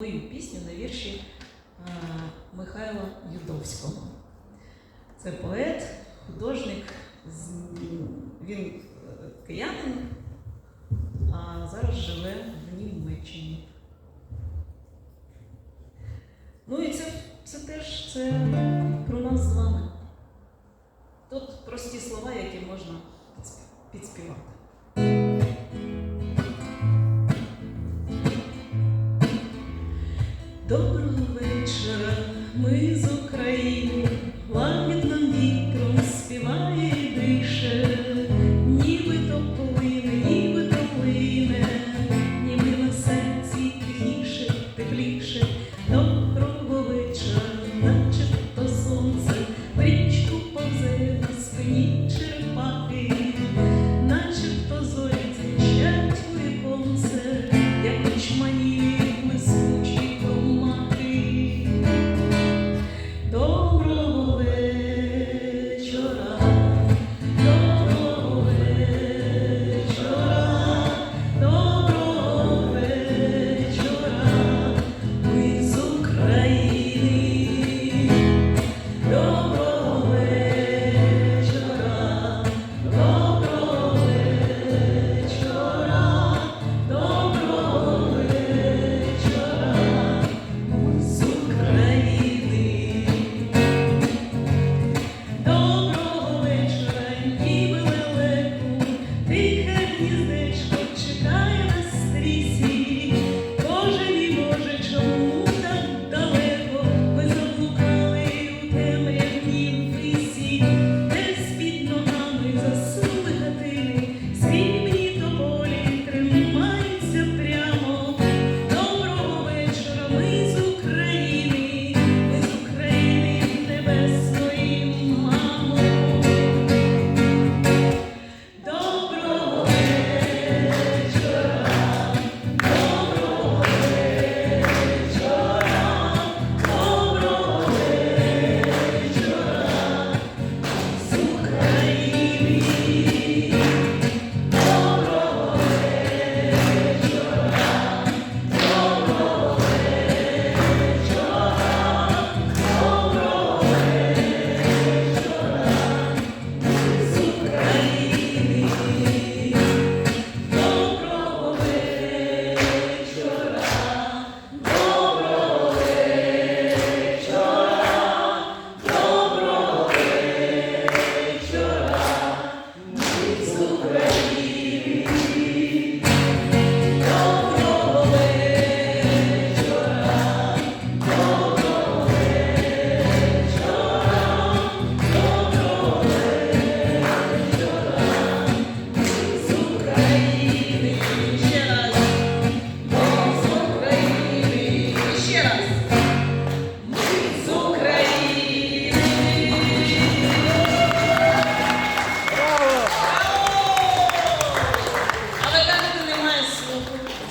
мою пісню на вірші е, Михайла Юдовського. Це поет, художник, він е, киянин, а зараз живе в Німеччині. Ну і це, це теж це про нас з вами. Тут прості слова, які можна підспівати. Доброго вечора, ми з України, лагідним вітром співає і дише, ніби то плине, ніби то плине, ніби на серці тихіше, тепліше, доброго вечора, наче то сонце, річку повзе на спині черепахи, наче то зорі звіщать у як очмані.